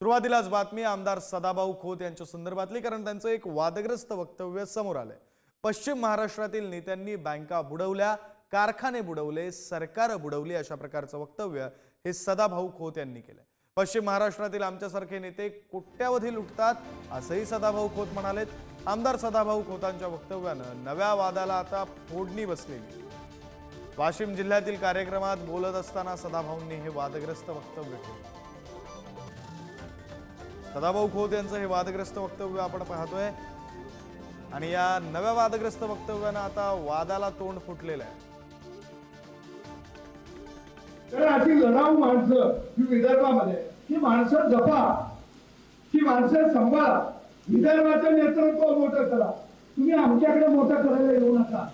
सुरुवातीलाच बातमी आमदार सदाभाऊ खोत यांच्या संदर्भातली कारण त्यांचं एक वादग्रस्त वक्तव्य समोर आलंय. पश्चिम महाराष्ट्रातील नेत्यांनी बँका बुडवल्या कारखाने बुडवले सरकार बुडवली अशा प्रकारचं वक्तव्य हे सदाभाऊ खोत यांनी केलंय. पश्चिम महाराष्ट्रातील आमच्यासारखे नेते कोट्यावधी लुटतात असंही सदाभाऊ खोत म्हणालेत. आमदार सदाभाऊ खोतांच्या वक्तव्यानं नव्या वादाला आता फोडणी बसलेली. वाशिम जिल्ह्यातील कार्यक्रमात बोलत असताना सदाभाऊंनी हे वादग्रस्त वक्तव्य केलं सदाभाऊ खोत यांचं हे वादग्रस्त वक्तव्य आपण पाहतोय. आणि या नव्या वादग्रस्त वक्तव्यानं आता वादाला तोंड फुटलेलं आहे. तर अशी लढाऊ माणसं ही विदर्भामध्ये ही माणसं जपा ही माणसं सांभाळा. विदर्भाचं नेतृत्व मोठं करा. तुम्ही आमच्याकडे मोठं करायला येऊ नका.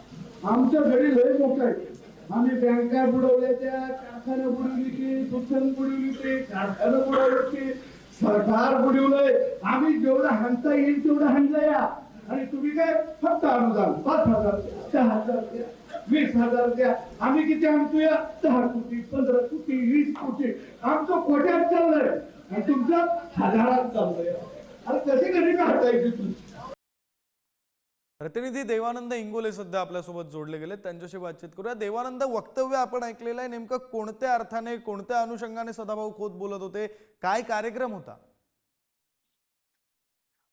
आमच्या घरी लय मोठं आहे. आम्ही बँका बुडवल्या त्या कारखाने बुडवली की दुकान बुडवली ते कारखाने बुडवले की सरकार बुडवलंय आम्ही जेवढं हाणता येईल तेवढं हाणलं या. आणि तुम्ही काय फक्त अनुदान पाच हजार द्या, दहा हजार द्या वीस हजार द्या. आम्ही किती आणतोय? दहा कोटी पंधरा कोटी वीस कोटी. आमचं कोट्यात चाललंय. आणि तुमचं हजारात चाललंय. अरे कसे कधी काढताय तुमची? प्रतिनिधी देवानंद इंगोले सध्या आपल्यासोबत जोडले गेले. त्यांच्याशी बातचीत करूया. देवानंद वक्तव्य आपण ऐकलेलं आहे. नेमकं कोणत्या अर्थाने कोणत्या अनुषंगाने सदाभाऊ खोत बोलत होते? काय कार्यक्रम होता?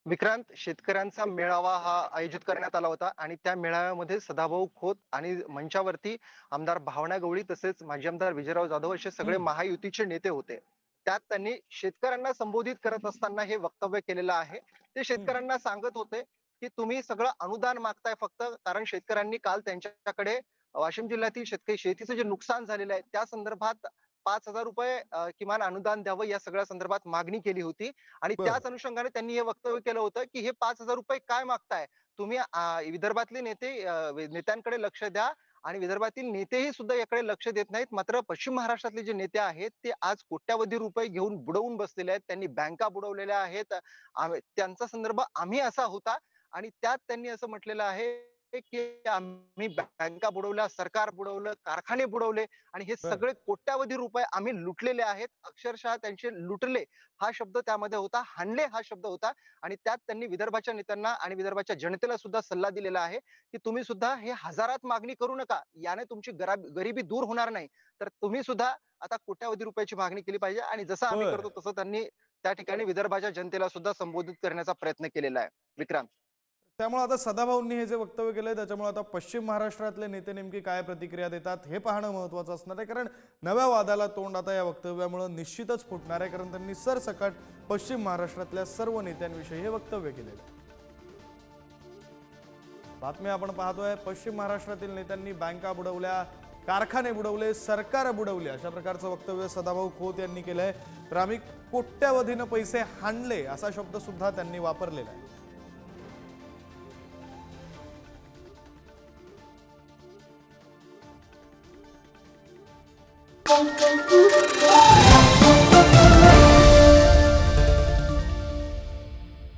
विक्रांत शेतकऱ्यांचा मेळावा हा आयोजित करण्यात आला होता आणि त्या मेळाव्यामध्ये सदाभाऊ खोत आणि मंचावरती आमदार भावना गवळी तसेच माजी आमदार विजयराव जाधव असे सगळे महायुतीचे नेते होते. त्यात त्यांनी शेतकऱ्यांना संबोधित करत असताना हे वक्तव्य केलेलं आहे. ते शेतकऱ्यांना सांगत होते की तुम्ही सगळं अनुदान मागताय फक्त कारण शेतकऱ्यांनी काल त्यांच्याकडे वाशिम जिल्ह्यातील शेतकरी शेतीचं जे नुकसान झालेलं आहे त्या संदर्भात पाच हजार रुपये किमान अनुदान द्यावं या सगळ्या संदर्भात मागणी केली होती. आणि. त्याच अनुषंगाने त्यांनी हे वक्तव्य केलं होतं की हे पाच हजार रुपये काय मागताय? तुम्ही विदर्भातले नेते नेत्यांकडे लक्ष द्या आणि विदर्भातील नेतेही सुद्धा याकडे लक्ष देत नाहीत. मात्र पश्चिम महाराष्ट्रातले जे नेते आहेत ते आज कोट्यावधी रुपये घेऊन बुडवून बसलेले आहेत. त्यांनी बँका बुडवलेल्या आहेत. त्यांचा संदर्भ आम्ही असा होता आणि त्यात त्यांनी असं म्हटलेलं आहे की आम्ही बँका बुडवल्या सरकार बुडवलं कारखाने बुडवले आणि हे. सगळे कोट्यावधी रुपये आम्ही लुटलेले आहेत. अक्षरशः त्यांचे लुटले हा शब्द त्यामध्ये होता हाणले हा शब्द होता आणि त्यात त्यांनी विदर्भाच्या नेत्यांना आणि विदर्भाच्या जनतेला सुद्धा सल्ला दिलेला आहे की तुम्ही सुद्धा हे हजारात मागणी करू नका. याने तुमची गरा- गरिबी दूर होणार नाही. तर तुम्ही सुद्धा आता कोट्यावधी रुपयाची मागणी केली पाहिजे आणि जसं आम्ही. करतो तसं त्यांनी त्या ठिकाणी विदर्भाच्या जनतेला सुद्धा संबोधित करण्याचा प्रयत्न केलेला आहे. विक्रांत. त्यामुळे आता सदाभाऊंनी हे जे वक्तव्य केलंय त्याच्यामुळे आता पश्चिम महाराष्ट्रातले नेते नेमकी काय प्रतिक्रिया देतात हे पाहणं महत्वाचं असणार आहे. कारण नव्या वादाला तोंड आता या वक्तव्यामुळे निश्चितच फुटणार आहे. कारण त्यांनी सरसकट पश्चिम महाराष्ट्रातल्या सर्व नेत्यांविषयी हे वक्तव्य केलेलं आहे. बातमी आपण पाहतोय पश्चिम महाराष्ट्रातील नेत्यांनी बँका बुडवल्या कारखाने बुडवले सरकार बुडवले अशा प्रकारचं वक्तव्य सदाभाऊ खोत यांनी केलंय. तर आम्ही कोट्यावधीनं पैसे हाणले असा शब्द सुद्धा त्यांनी वापरलेला आहे. Thank you.